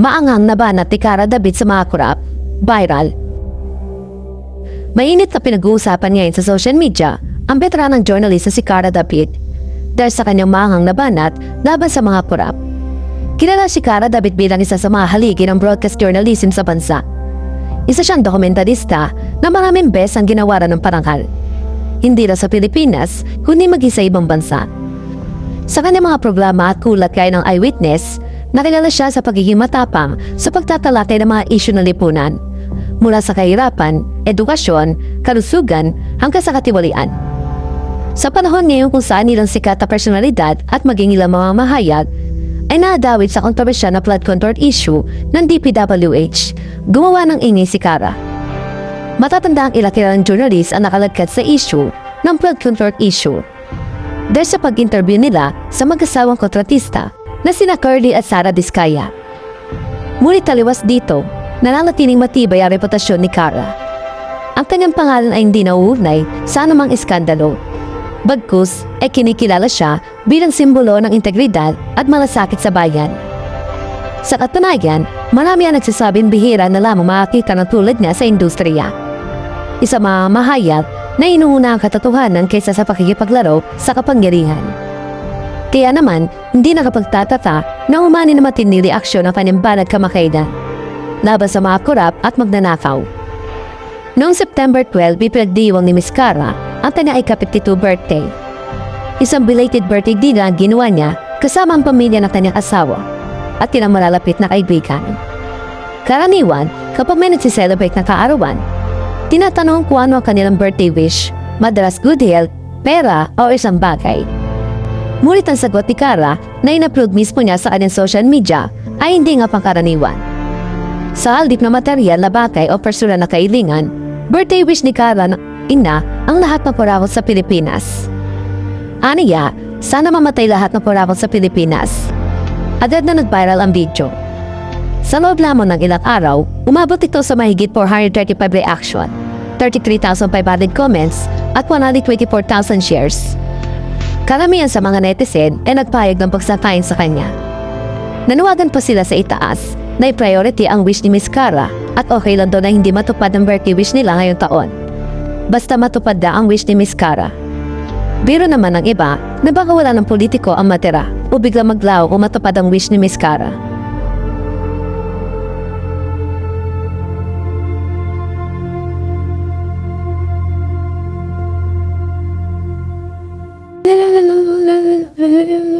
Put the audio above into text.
Maangang na banat ni Cara David sa mga kurap. Viral. Mainit na pinag-uusapan ngayon sa social media ang veteranang journalist na si Cara David dahil sa kanyang maangang na banat laban sa mga kurap. Kilala si Cara David bilang isa sa mga haligi ng broadcast journalism sa bansa. Isa siyang dokumentarista na maraming bes ang ginawaran ng parangal. Hindi lang sa Pilipinas, kundi maging sa ibang bansa. Sa kanyang mga programa at kulat kaya ng eyewitness, nakilala siya sa pagiging matapang sa pagtatalakay ng mga isyu ng lipunan. Mula sa kahirapan, edukasyon, kalusugan, hanggang sa katiwalian. Sa panahon ngayon kung saan ilang sikat na personalidad at maging ilang mga mahayag ay naadawit sa kontrobersyal na flood control issue ng DPWH, gumawa ng ingay si Cara. Matatanda ang ilang kilalang journalist ang nakalagkat sa issue ng flood control issue. Dahil sa pag-interview nila sa mag-asawang kontratista na sina Curly at Sara Diskaya. Ngunit taliwas dito, nananatiling matibay ang reputasyon ni Cara. Ang kanyang pangalan ay hindi nauunay sa anumang iskandalo. Bagkus ay kinikilala siya bilang simbolo ng integridad at malasakit sa bayan. Sa katunayan, marami ang nagsasabing bihira na lamang makakita ng tulad niya sa industriya. Isa mga mahayag na inuuna ang katotohanan kaysa sa pakikipaglaro sa kapangyarihan. Kaya naman, hindi nakapagtatata na umani na matindi reaksyon ang kanyang banat kamakailan laban sa mga kurap at magnanakaw. Noong September 12, ipinagdiwang ni Miss Cara ang kanyang ika-52 birthday. Isang belated birthday din ang ginawa niya kasama ang pamilya ng kanyang asawa at ilang malalapit na kaibigan. Karaniwan, kapag may nagsiselebrate ng kaarawan, tinatanong kung ano ang kanilang birthday wish, madalas good health, pera o isang bagay. Ngunit ang sagot ni Cara na in-upload mismo niya sa kanyang social media ay hindi nga pangkaraniwan. Sa haldip na material na bagay o personal na kailingan, birthday wish ni Cara na ina ang lahat ng purakot sa Pilipinas. Aniya, sana mamatay lahat ng purakot sa Pilipinas. Agad na nag-viral ang video. Sa loob lamang ng ilang araw, umabot ito sa mahigit 435 reaction, 33,500 comments at 124,000 shares. Karamihan sa mga netizen ay nagpayag ng pagsakayin sa kanya. Nanuwagan pa sila sa itaas na i-priority ang wish ni Miss Cara at okay lang daw na hindi matupad ang birthday wish nila ngayong taon. Basta matupad na ang wish ni Miss Cara. Biro naman ng iba na baka wala ng politiko ang matira o bigla maglaw kung matupad ang wish ni Miss Cara. 对对对对